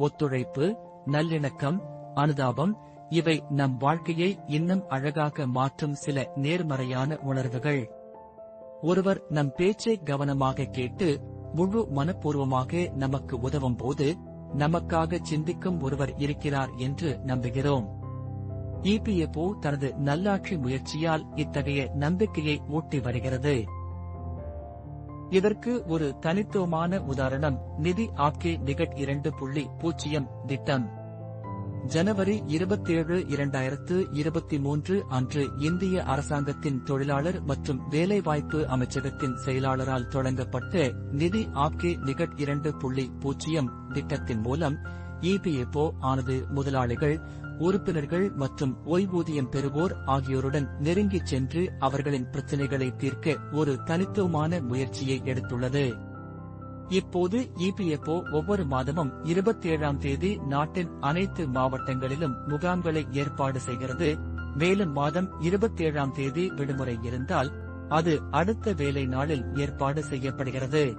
ஒத்துழைப்பு நல்லிணக்கம் அனுதாபம் இவை நம் வாழ்க்கையை இன்னும் அழகாக மாற்றும் சில நேர்மறையான உணர்வுகள். ஒருவர் நம் பேச்சை கவனமாக கேட்டு முழு மனப்பூர்வமாக நமக்கு உதவும் போது நமக்காக சிந்திக்கும் ஒருவர் இருக்கிறார் என்று நம்புகிறோம். இபிஎஃப்ஓ தனது நல்லாட்சி முயற்சியால் இத்தகைய நம்பிக்கையை ஊட்டி வருகிறது. இதற்கு ஒரு தனித்துவமான உதாரணம். நிதி ஆப்கே நிகட் இரண்டு புள்ளி பூஜ்ஜியம் திட்டம். ஜனவரி இருபத்தேழு இரண்டாயிரத்து இருபத்தி மூன்று அன்று இந்திய அரசாங்கத்தின் தொழிலாளர் மற்றும் வேலைவாய்ப்பு அமைச்சகத்தின் செயலாளரால் தொடங்கப்பட்ட நிதி ஆப்கே நிகட் இரண்டு புள்ளி பூஜ்ஜியம் திட்டத்தின் மூலம் இபிஎஃப்ஓ ஆனது முதலாளிகள் உறுப்பினர்கள் மற்றும் ஓய்வூதியம் பெறுவோர் ஆகியோருடன் நெருங்கிச் சென்று அவர்களின் பிரச்சினைகளை தீர்க்க ஒரு தனித்துவமான முயற்சியை எடுத்துள்ளது. இப்போது இபிஎஃப்ஓ ஒவ்வொரு மாதமும் இருபத்தி ஏழாம் தேதி நாட்டின் அனைத்து மாவட்டங்களிலும் முகாம்களை ஏற்பாடு செய்கிறது. மேலும் மாதம் இருபத்தி ஏழாம் தேதி விடுமுறை இருந்தால் அது அடுத்த வேலை நாளில் ஏற்பாடு செய்யப்படுகிறது.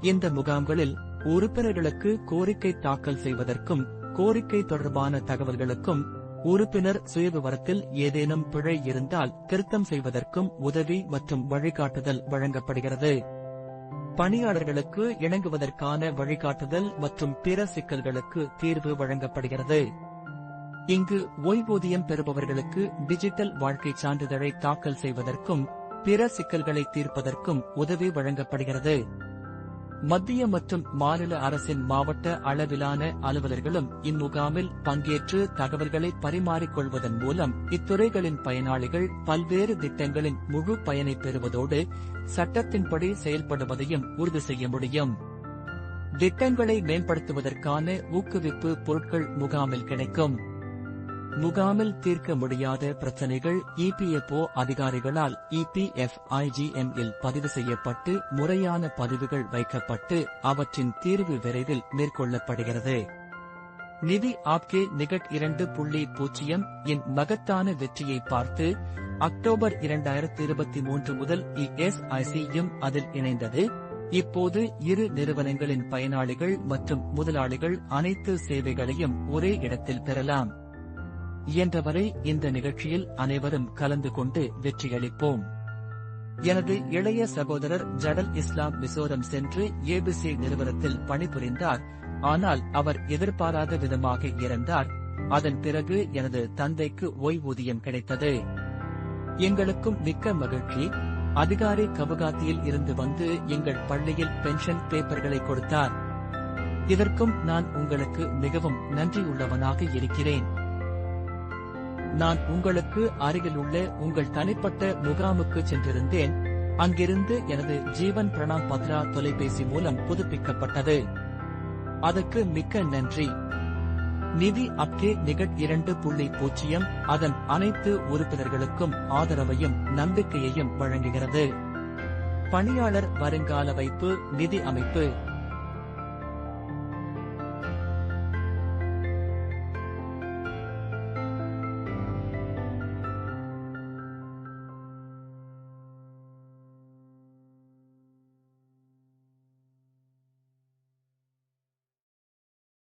இந்த முகாம்களில் உறுப்பினர்களுக்கு கோரிக்கை தாக்கல் செய்வதற்கும் கோரிக்கை தொடர்பான தகவல்களுக்கும் உறுப்பினர் சுயவிவரத்தில் ஏதேனும் பிழை இருந்தால் திருத்தம் செய்வதற்கும் உதவி மற்றும் வழிகாட்டுதல் வழங்கப்படுகிறது. பணியாளர்களுக்கு இணங்குவதற்கான வழிகாட்டுதல் மற்றும் பிற சிக்கல்களுக்கு தீர்வு வழங்கப்படுகிறது. இங்கு ஓய்வூதியம் பெறுபவர்களுக்கு டிஜிட்டல் வாழ்க்கை சான்றிதழை தாக்கல் செய்வதற்கும் பிற சிக்கல்களை தீர்ப்பதற்கும் உதவி வழங்கப்படுகிறது. மத்திய மற்றும் மாநில அரசின் மாவட்ட அளவிலான அலுவலர்களும் இம்முகாமில் பங்கேற்று தகவல்களை பரிமாறிக்கொள்வதன் மூலம் இத்துறைகளின் பயனாளிகள் பல்வேறு திட்டங்களின் முழு பயனை பெறுவதோடு சட்டத்தின்படி செயல்படுவதையும் உறுதி செய்ய முடியும். திட்டங்களை மேம்படுத்துவதற்கான ஊக்குவிப்பு பொருட்கள் முகாமில் கிடைக்கும். முகாமில் தீர்க்க முடியாத பிரச்சனைகள் இபிஎஃப்ஓ அதிகாரிகளால் இபிஎஃப் ஐஜிஎம் இல் பதிவு செய்யப்பட்டு முறையான பதிவுகள் வைக்கப்பட்டு அவற்றின் தீர்வு விரைவில் மேற்கொள்ளப்படுகிறது. நிதி ஆப்கே நிகட் இரண்டு புள்ளி பூஜ்ஜியம் இன் மகத்தான வெற்றியை பார்த்து அக்டோபர் இரண்டாயிரத்தி இருபத்தி மூன்று முதல் இஎஸ்ஐசியும் அதில் இணைந்தது. இப்போது இரு நிறுவனங்களின் பயனாளிகள் மற்றும் முதலாளிகள் அனைத்து சேவைகளையும் ஒரே இடத்தில் பெறலாம். இயன்றவரை இந்த நிகழ்ச்சியில் அனைவரும் கலந்து கொண்டு வெற்றியளிப்போம். எனது இளைய சகோதரர் ஜடல் இஸ்லாம் மிசோரம் சென்று ஏபிசி நிறுவனத்தில் பணிபுரிந்தார். ஆனால் அவர் எதிர்பாராத விதமாக இறந்தார். அதன் பிறகு எனது தந்தைக்கு ஓய்வூதியம் கிடைத்தது. எங்களுக்கும் மிக்க மகிழ்ச்சி. அதிகாரி கவுகாத்தியில் இருந்து வந்து எங்கள் பள்ளியில் பென்ஷன் பேப்பர்களை கொடுத்தார். இதற்கும் நான் உங்களுக்கு மிகவும் நன்றியுள்ளவனாக இருக்கிறேன். நான் உங்களுக்கு அருகிலுள்ள உங்கள் தனிப்பட்ட முகாமுக்கு சென்றிருந்தேன். அங்கிருந்து எனது ஜீவன் பிரணாம் பத்ரா தொலைபேசி மூலம் புதுப்பிக்கப்பட்டது. அதற்கு மிக்க நன்றி. நிதி அப்கே நிகட் இரண்டு புள்ளி பூஜ்ஜியம் அதன் அனைத்து உறுப்பினர்களுக்கும் ஆதரவையும் நம்பிக்கையையும் வழங்குகிறது. பணியாளர் வருங்கால வைப்பு நிதி அமைப்பு.